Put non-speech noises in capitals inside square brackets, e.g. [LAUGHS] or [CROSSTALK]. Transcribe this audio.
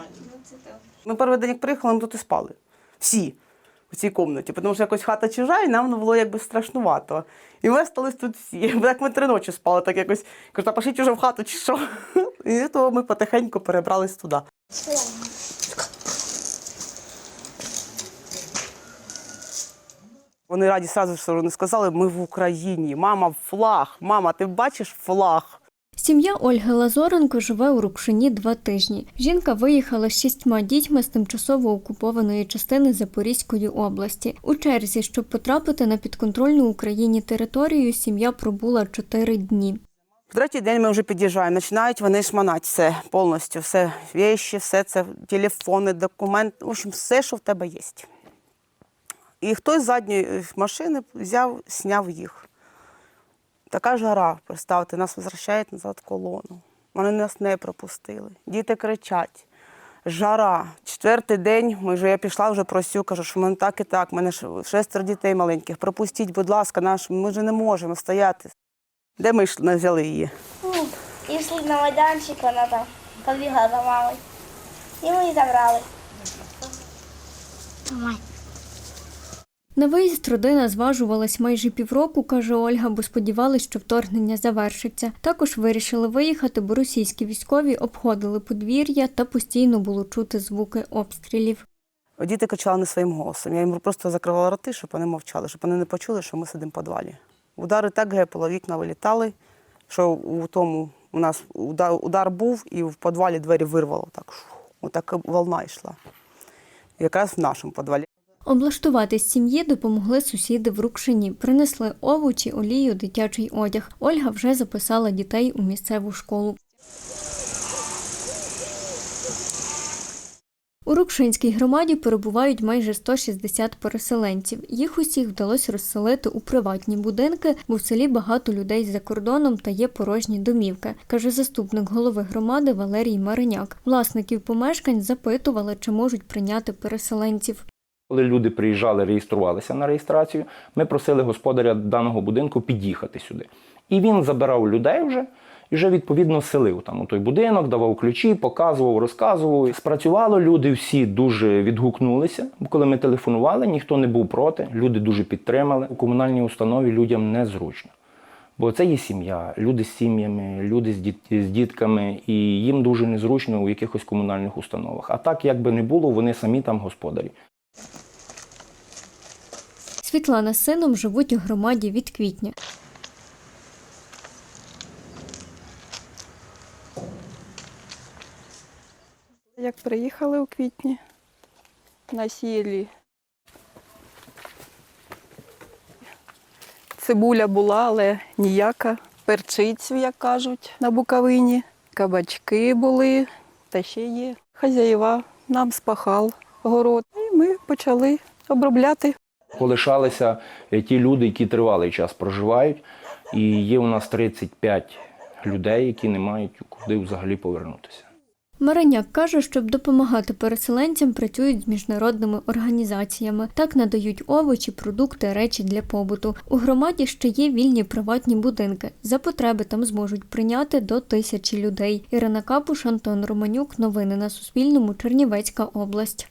нормально. Ну, це так. Ми перший день, як приїхали, ми тут і спали. Всі в цій кімнаті, тому що якось хата чужа, і нам було якби страшнувато. І ми стались тут всі. [LAUGHS] Бо Так ми три ночі спали, так якось кажу, та пошліть уже в хату чи що. [LAUGHS] І то ми потихеньку перебрались туди. Вони раді сразу, що вони сказали, ми в Україні, мама, флаг, мама, ти бачиш флаг. Сім'я Ольги Лазоренко живе у Рукшині два тижні. Жінка виїхала з шістьма дітьми з тимчасово окупованої частини Запорізької області. У черзі, щоб потрапити на підконтрольну Україні територію, сім'я пробула чотири дні. В третій день ми вже під'їжджаємо. Починають вони шманати все повністю, все вещі, все це, телефони, документи, в общем, все, що в тебе є. І хтось з задньої е, машини взяв, сняв їх. Така жара, представте, нас возвращають назад в колону. Вони нас не пропустили. Діти кричать. Жара. Четвертий день ми вже я пішла, вже просю, кажу, що в мене так і так, в мене шестеро дітей маленьких. Пропустіть, будь ласка, наш, ми вже не можемо стояти. Де ми йшли, взяли її? Ну, Пішли на майданчик, вона там побігла за мамою. І ми її забрали. На виїзд родина зважувалась майже півроку, каже Ольга, бо сподівалась, що вторгнення завершиться. Також вирішили виїхати, бо російські військові обходили подвір'я та постійно було чути звуки обстрілів. Діти кричали не своїм голосом. Я їм просто закривала роти, щоб вони мовчали, щоб вони не почули, що ми сидимо в підвалі. Удари так гепало, вікна вилітали, що у тому у нас удар, удар був, і в підвалі двері вирвало. Так, отак волна йшла. Якраз в нашому підвалі. Облаштуватись сім'ї допомогли сусіди в Рукшині. Принесли овочі, олію, дитячий одяг. Ольга вже записала дітей у місцеву школу. У Рукшинській громаді перебувають майже 160 переселенців. Їх усіх вдалося розселити у приватні будинки, бо в селі багато людей за кордоном та є порожні домівки, каже заступник голови громади Валерій Мариняк. Власників помешкань запитували, чи можуть прийняти переселенців. Коли люди приїжджали, реєструвалися на реєстрацію, ми просили господаря даного будинку під'їхати сюди. І він забирав людей вже і вже відповідно селив там у той будинок, давав ключі, показував, розказував. Спрацювало, люди всі дуже відгукнулися. Коли ми телефонували, ніхто не був проти, люди дуже підтримали. У комунальній установі людям незручно. Бо це є сім'я, люди з сім'ями, люди з, діт... з дітками, і їм дуже незручно у якихось комунальних установах. А так, як би не було, вони самі там господарі. Світлана з сином живуть у громаді від квітня. Як приїхали у квітні, насіяли. Цибуля була, але ніяка. Перчицю, як кажуть, на Буковині. Кабачки були, та ще є. Хазяєва нам спахав город. І ми почали обробляти. Полишалися е, ті люди, які тривалий час проживають. І є у нас 35 людей, які не мають куди взагалі повернутися. Мараняк каже, щоб допомагати переселенцям, працюють з міжнародними організаціями. Так надають овочі, продукти, речі для побуту. У громаді ще є вільні приватні будинки. За потреби там зможуть прийняти до тисячі людей. Ірина Капуш, Антон Романюк. Новини на Суспільному. Чернівецька область.